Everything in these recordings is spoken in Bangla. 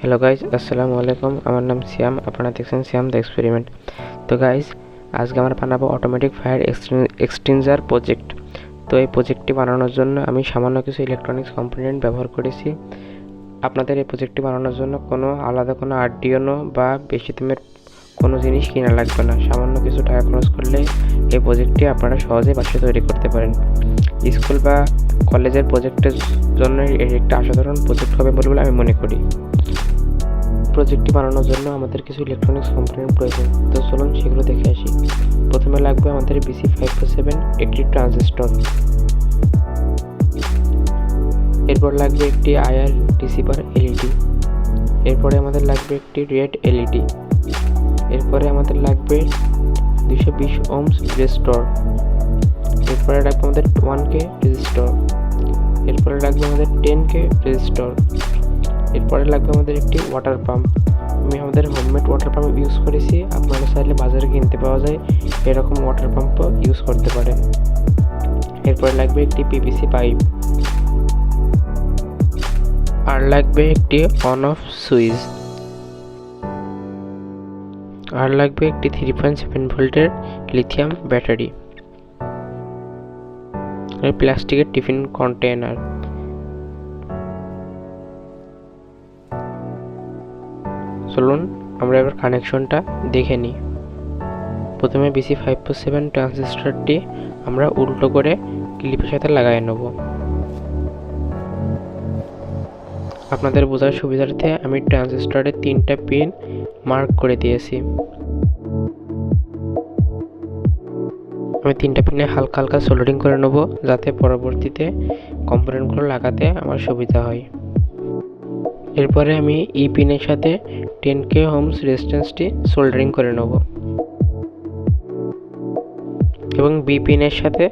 হ্যালো গাইজ আসসালামু আলাইকুম আমার নাম সিয়াম আপনারা দেখছেন সিয়াম দ্য এক্সপেরিমেন্ট তো গাইজ আজকে আমরা বানাবো অটোমেটিক ফায়ার এক্সটেনজার প্রজেক্ট তো এই প্রজেক্টটি বানানোর জন্য আমি সামান্য কিছু ইলেকট্রনিক্স কম্পোনেন্ট ব্যবহার করেছি। আপনাদের এই প্রজেক্টটি বানানোর জন্য কোনো আলাদা কোনো আরডিওনো বা বেশি দামের কোনো জিনিস কিনা লাগবে না। সামান্য কিছু টাকা খরচ করলে এই প্রজেক্টটি আপনারা সহজেই বাসায় তৈরি করতে পারেন। স্কুল বা কলেজের প্রজেক্টের জন্য এর একটা অসাধারণ প্রজেক্ট হবে বলে বলে আমি মনে করি। প্রজেক্টটি বানানোর জন্য আমাদের কিছু ইলেকট্রনিক্স কম্পোনেন্ট প্রয়োজন। তো চলুন সেগুলো দেখে আসি। প্রথমে লাগবে আমাদের বিসি ফাইভ ফোর সেভেন একটি ট্রানজিস্টর এরপর লাগবে একটি আয়ার রিসিভার এলইডি এরপরে আমাদের লাগবে একটি রেড এলইডি এরপরে আমাদের লাগবে দুশো বিশ ওমস রেস্টর এরপরে লাগবে আমাদের ওয়ান কে রেজিস্টর এরপরে লাগবে আমাদের টেন কে রেজিস্টর এরপরে লাগবে আমাদের একটি ওয়াটার পাম্প আমি আমাদের হোমমেড ওয়াটার পাম্প ইউজ করেছি। আপনারা চাইলে বাজারে কিনতে পাওয়া যায়। এরকম ওয়াটার পাম্পও ইউজ করতে পারেন। এরপরে লাগবে একটি পিভিসি পাইপ আর লাগবে একটি অন অফ সুইচ আর লাগবে একটি থ্রি পয়েন্ট সেভেন ভোল্টের লিথিয়াম ব্যাটারি প্লাস্টিকের টিফিন কন্টেনার চলুন, আমরা এবার কানেকশনটা দেখে নিই। প্রথমে বিসি ফাইভ ফোর সেভেন ট্রানজিস্টারটি আমরা উল্টো করে ক্লিপের সাথে লাগাই নেব। আপনাদের বোঝার সুবিধার্থে আমি ট্রানজিস্টারের তিনটা পিন মার্ক করে দিয়েছি। আমি তিনটা পিনে হালকা হালকা সোল্ডারিং করে নেব, যাতে পরবর্তীতে কম্পোনেন্টগুলো লাগাতে আমার সুবিধা হয়। এরপরে আমি ই পিনের সাথে টেন কে হোমস রেজিস্ট্যান্সটি সোল্ডারিং করে নেব। এবং বি পিনের সাথে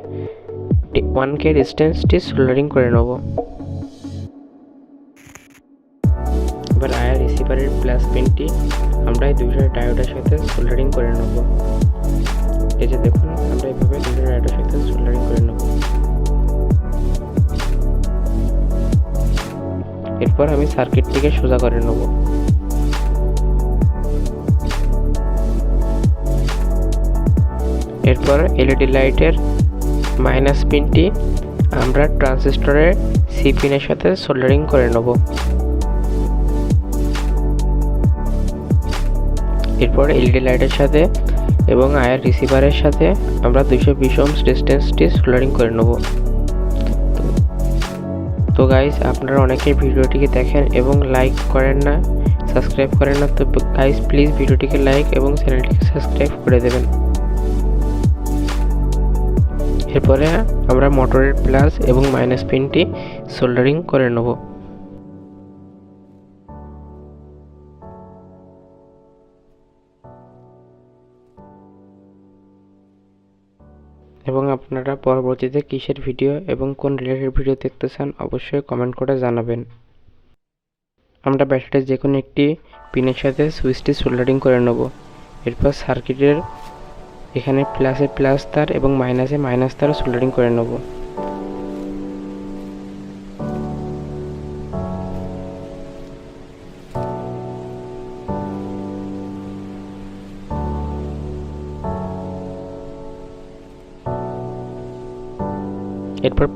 ওয়ান কে রেজিস্ট্যান্সটি সোল্ডারিং করে নেব। এবার আয়ার রিসিভারের প্লাস পিনটি আমরা এই দুইটা ডায়োডের সাথে সোল্ডারিং করে নেব। এই যে দেখুন, আমরা এইভাবে দুইটা ডায়োডের সাথে সোল্ডারিং করে নেব। এরপর আমি সার্কিটটিকে সোজা করে নেব। এরপর এলইডি লাইটের মাইনাস পিনটি আমরা ট্রানজিস্টরের সি পিনের সাথে সোল্ডারিং করে নেব। এরপর এলইডি লাইটের সাথে এবং আয়ার রিসিভারের সাথে আমরা দুইশো বিশ ওমস ডিস্টেন্সটি সোল্ডারিং করে নেব। তো গাইস আপনারা অনেকেই ভিডিওটিকে দেখেন এবং লাইক করেন না সাবস্ক্রাইব করেন না, তো গাইস প্লিজ ভিডিওটিকে লাইক এবং চ্যানেলটিকে সাবস্ক্রাইব করে দেবেন। এরপরে আমরা মোটরের প্লাস এবং মাইনাস পিনটি সোল্ডারিং করে নেব। এবং আপনারা পরবর্তীতে কিসের ভিডিও এবং কোন রিলেটেড ভিডিও দেখতে চান অবশ্যই কমেন্ট করে জানাবেন। আমরা ব্যাটারির যে কোনো একটি পিনের সাথে সুইচটি সোল্ডারিং করে নেব। এরপর সার্কিটের এখানে প্লাসে প্লাস তার এবং মাইনাসে মাইনাস তার সোল্ডারিং করে নেব। এরপর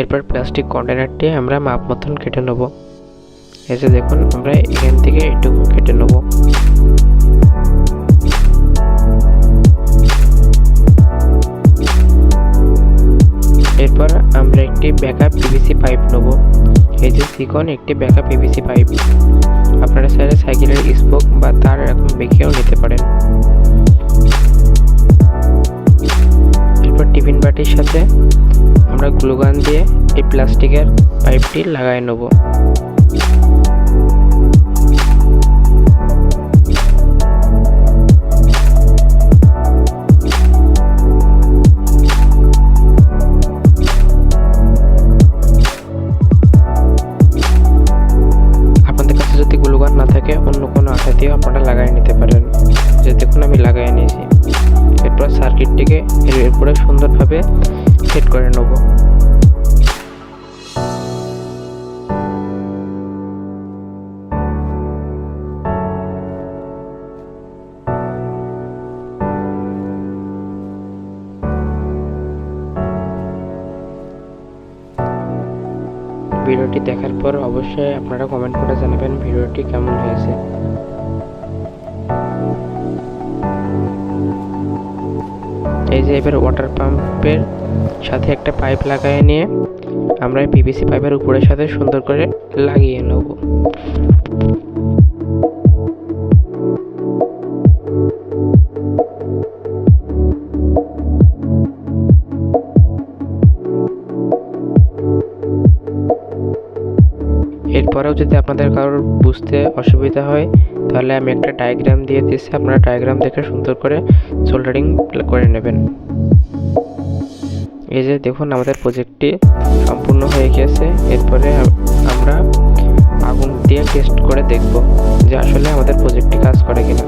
এরপর প্লাস্টিক কন্টেনারটি আমরা মাপ মতন কেটে নেব। এসে দেখুন, আমরা এখান থেকে এটুকু কেটে নেব। এরপর আমরা একটি ব্যাকআপ পিভিসি পাইপ নেব। এই যে সিকন একটি ব্যাকআপ পিভিসি পাইপ আপনারা চাইলে সাইকেলের স্পোক বা তার এরকম বেঁকেও নিতে পারেন। এরপর টিফিন বাটির সাথে আমরা গ্লুগান দিয়ে এই প্লাস্টিকের পাইপটি লাগাই নেব। আপনারা লাগাই নিতে পারেন। যে দেখুন আমি লাগাই নিয়েছি। এরপর সার্কিটটিকে এর উপরে সুন্দরভাবে সেট করে নেব। ভিডিওটি দেখার পর অবশ্যই আপনারা কমেন্ট করে জানাবেন ভিডিওটি কেমন হয়েছে। এই যে এবার ওয়াটার পাম্পের সাথে একটা পাইপ লাগিয়ে নিয়ে আমরা পিভিসি পাইপের উপরের সাথে সুন্দর করে লাগিয়ে নেব। এরপরেও যদি আপনাদের কারোর বুঝতে অসুবিধা হয়, তাহলে আমি একটা ডায়াগ্রাম দিয়ে দিচ্ছি। আপনারা ডায়াগ্রাম দেখে সুন্দর করে সোল্ডারিং করে নেবেন। এই যে দেখুন, আমাদের প্রজেক্টটি সম্পূর্ণ হয়ে গিয়েছে। এরপরে আমরা আগুন দিয়ে টেস্ট করে দেখব যে আসলে আমাদের প্রজেক্টটি কাজ করে কিনা।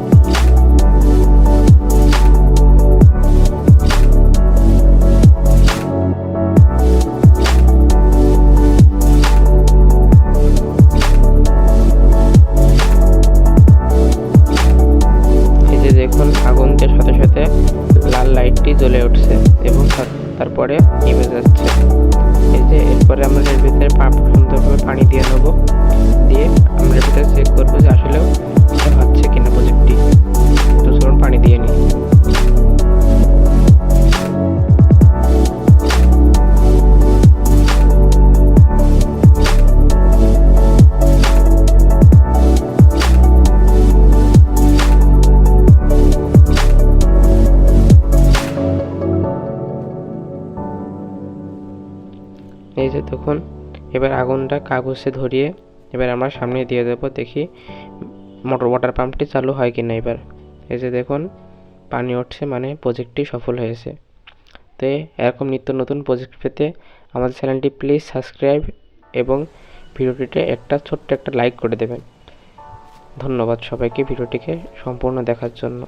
তারপরে নিভে দেখুন এবার আগুনটা কাগজে ধরিয়ে এবার আমরা সামনে দিয়ে দেবো, দেখি মোটর ওয়াটার পাম্পটি চালু হয় কি না এবার। এই যে দেখুন, পানি উঠছে মানে প্রজেক্টটি সফল হয়েছে। তো এরকম নিত্য নতুন প্রজেক্ট পেতে আমাদের চ্যানেলটি প্লিজ সাবস্ক্রাইব এবং ভিডিওটিতে একটা ছোট্ট একটা লাইক করে দেবেন। ধন্যবাদ সবাইকে ভিডিওটিকে সম্পূর্ণ দেখার জন্য।